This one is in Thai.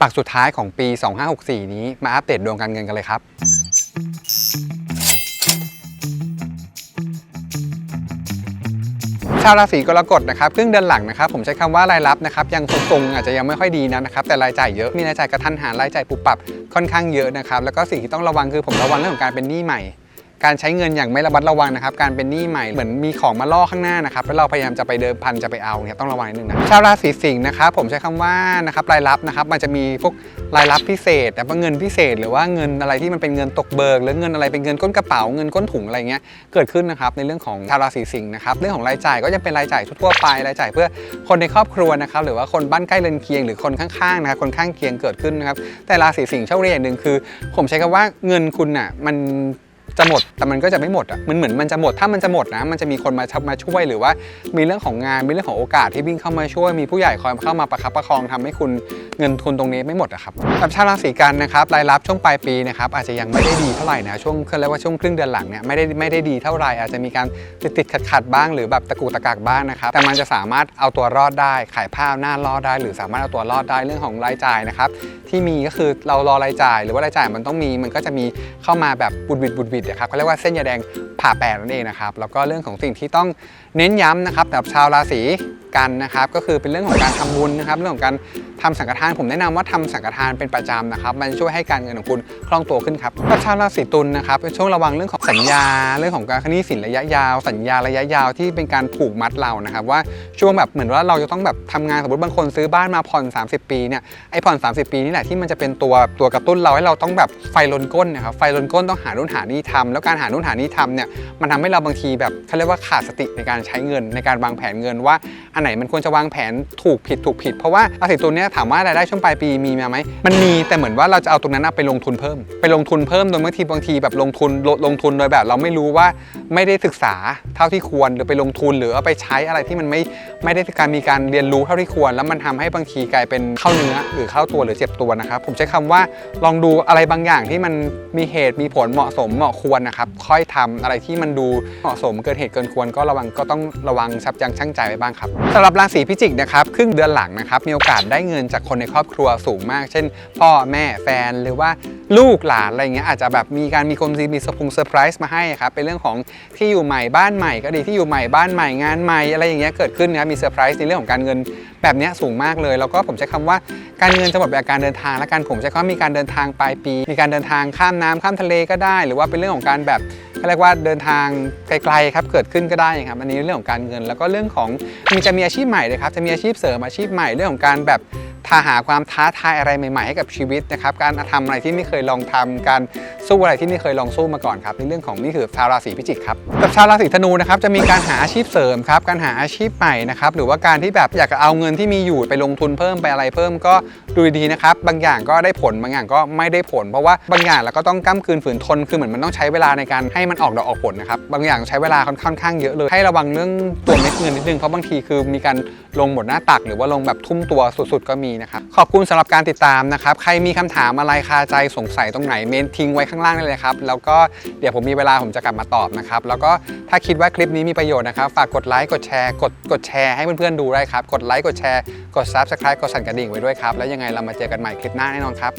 ปักสุดท้ายของปี 2564 นี้มาอัปเดตดวงการเงินกันเลยครับ ชาวราศีกรกฎนะครับครึ่งเดือนหลังนะครับผมใช้คำว่ารายรับนะครับยังทรงๆอาจจะยังไม่ค่อยดีนะนะครับแต่รายจ่ายเยอะมีรายจ่ายกระทันหันรายจ่ายปุบปับค่อนข้างเยอะนะครับแล้วก็สิ่งที่ต้องระวังคือผมระวังเรื่องของการเป็นหนี้ใหม่ การใช้เงินอย่างไม่ระมัดระวังนะครับ การเป็นหนี้ใหม่เหมือนมีของมาล่อข้างหน้านะครับ แล้วเราพยายามจะไปเดิมพันจะไปเอาเนี่ยต้องระวังนิดนึงนะ ชาวราศีสิงห์นะครับผมใช้คำว่านะครับรายรับนะครับ มันจะมีพวกรายรับพิเศษ แต่ว่าเงินพิเศษ หรือว่าเงินอะไรที่มันเป็นเงินตกเบิก หรือเงินอะไรเป็นเงินก้นกระเป๋าเงินก้นถุงอะไรเงี้ย เกิดขึ้นนะครับในเรื่องของชาวราศีสิงห์นะครับ เรื่องของรายจ่ายก็ยังเป็นรายจ่ายทั่วไป รายจ่ายเพื่อคนในครอบครัวนะครับ หรือว่าคนบ้านใกล้เรือนเคียง หรือคนข้างๆนะครับคนข้างเคียงเกิดขึ้นนะครับ แต่ราศีสิงห์โชคดีอย่างหนึ่งคือ ผมใช้คำว่าเงินคุณน่ะมัน จะหมดแต่มันก็จะไม่หมดอะมันเหมือนมันจะหมดถ้ามันจะหมดนะ มันจะมีคนมาชับมาช่วยหรือว่า มีเรื่องของงานมีเรื่องของโอกาสที่วิ่งเข้ามาช่วย มีผู้ใหญ่คอยเข้ามาประคับประคองทำให้คุณเงินทุนตรงนี้ไม่หมดอะครับกับชาวราศีกันนะครับรายรับช่วงปลายปีนะครับอาจจะยังไม่ได้ดีเท่าไหร่นะช่วงเขาเรียกว่าช่วงครึ่งเดือนหลังเนี่ยไม่ได้ไม่ได้ดีเท่าไหร่อาจจะมีการติดติดขัดขัดๆบ้างหรือแบบตะกูตะกักบ้างนะครับแต่มันจะสามารถเอาตัวรอดได้ ขายผ้าหน้ารอดได้ หรือสามารถเอาตัวรอดได้เรื่องของรายจ่ายนะครับที่มีก็คือเรารอรายจ่าย หรือว่ารายจ่ายมันต้องมีมันก็จะมีเข้ามาแบบบุดบิดบุดบิดนะครับเขาเรียกว่าเส้นยาแดงผ่าแปดนั่นเองนะครับแล้วก็เรื่องของสิ่งที่ต้องเน้นย้ำนะครับสำหรับชาวราศีกันนะครับ ก็คือเป็นเรื่องของการทำบุญนะครับ เรื่องของการ ทำสังฆทานผมแนะนำว่าทำสังฆทานเป็นประจำนะครับ มันช่วยให้การเงินของคุณคล่องตัวขึ้นครับกับชาวราศีตุลนะครับเป็นช่วงระวังเรื่องของสัญญา เรื่องของการคณีสินระยะยาว สัญญาระยะยาวที่เป็นการผูกมัดเรานะครับว่าช่วงแบบเหมือนว่าเราจะต้องแบบทำงานสมมติบางคนซื้อบ้านมาผ่อน 30 ปีเนี่ยไอ้ผ่อน 30 ปีนี่แหละที่มันจะเป็นตัวตัวกระตุ้นเราให้เราต้องแบบไฟลนก้นนะครับไฟลนก้นต้องหานู่นหานี่ทำแล้วการหานู่นหานี่ทำเนี่ยมันทำให้เราบางทีแบบเขาเรียกว่าขาดสติในการใช้เงินในการวางแผนเงินว่าอันไหนมันควรจะวางแผนถูกผิดถูกผิด เพราะว่าราศีตุลเนี่ยถามว่ารายได้ช่วงปลายปีมีมาไหมมันมีแต่เหมือนว่าเราจะเอาตรงนั้นไปลงทุนเพิ่ม ไปลงทุนเพิ่มโดยบางทีบางทีแบบลงทุนลลงทุนโดยแบบ เราไม่รู้ว่าไม่ได้ศึกษาเท่าที่ควรหรือไปลงทุนหรือเอาไปใช้อะไรที่มันไม่ไม่ได้การมีการเรียนรู้เท่าที่ควร แล้วมันทำให้บางทีกลายเป็นเข้าเนื้อหรือเข้าตัวหรือเจ็บตัวนะครับผมใช้คำว่าลองดูอะไรบางอย่างที่มันมีเหตุมีผลเหมาะสมเหมาะควรนะครับค่อยทำอะไรที่มันดูเหมาะสมเกินเหตุเกินควร ก็ระวังก็ต้องระวังซับยั้งชั่งใจไว้บ้างครับสำหรับราศีพิจิกนะครับครึ่งเดือนหลังนะครับมีโอกาสได้เงินจากคนในครอบครัวสูงมาก เช่น พ่อแม่แฟนหรือว่าลูกหลานอะไรเงี้ยอาจจะแบบมีการมีคนมีเซอร์พงเซอร์ไพรส์มาให้ครับเป็นเรื่องของที่อยู่ใหม่บ้านใหม่ก็ดีที่อยู่ใหม่บ้านใหม่งานใหม่อะไรอย่างเงี้ยเกิดขึ้นนะมีเซอร์ไพรส์ในเรื่องของการเงินแบบเนี้ยสูงมากเลย แล้วก็ผมใช้คำว่าการเงินจะหมดแบบการเดินทางและการผมใช้คำว่ามีการเดินทางปลายปี มีการเดินทางข้ามน้ำข้ามทะเลก็ได้ หรือว่าเป็นเรื่องของการแบบเขาเรียกว่าเดินทางไกลๆครับเกิดขึ้นก็ได้ครับอันนี้เรื่องของการเงิน แล้วก็เรื่องของมีจะมีอาชีพใหม่เลยครับจะมีอาชีพเสริมอาชีพใหม่เรื่องของการแบบ ทาหาความท้าทายอะไรใหม่ๆให้กับชีวิตนะครับการทำอะไรที่ไม่เคยลองทำการสู้อะไรที่ไม่เคยลองสู้มาก่อนครับในเรื่องของนี่คือชาวราศีพิจิกครับกับชาวราศีธนูนะครับจะมีการหาอาชีพเสริมครับการหาอาชีพใหม่นะครับหรือว่าการที่แบบอยากจะเอาเงินที่มีอยู่ไปลงทุนเพิ่มไปอะไรเพิ่มก็ดูดีนะครับบางอย่างก็ได้ผลบางอย่างก็ไม่ได้ผล เพราะว่าบางอย่างเราก็ต้องก้ามคืนฝืนทนคือเหมือนมันต้องใช้เวลาในการให้มันออกดอกออกผลนะครับบางอย่างใช้เวลาค่อนข้างเยอะเลย ให้ระวังเรื่องตัวเม็ดเงินนิดนึงเพราะบางทีคือมีการลงหมดหน้าตัก หรือว่าลงแบบทุ่มตัวสุดๆก็มีนะครับ ขอบคุณสำหรับการติดตามนะครับ ใครมีคำถามอะไรคาใจสงสัยตรงไหนเมนทิ้งไว้ข้างล่างได้เลยครับ แล้วก็เดี๋ยวผมมีเวลาผมจะกลับมาตอบนะครับ แล้วก็ถ้าคิดว่าคลิปนี้มีประโยชน์นะครับ ฝากกดไลค์ กดแชร์ กด กดแชร์ให้เพื่อนๆดูได้ครับ กดไลค์ กดแชร์ กดซับสไคร b e กดสั่นกระดิ่งไว้ด้วยครับ แล้วยังไงเรามาเจอกันใหม่คลิปหน้าแน่นอนครับ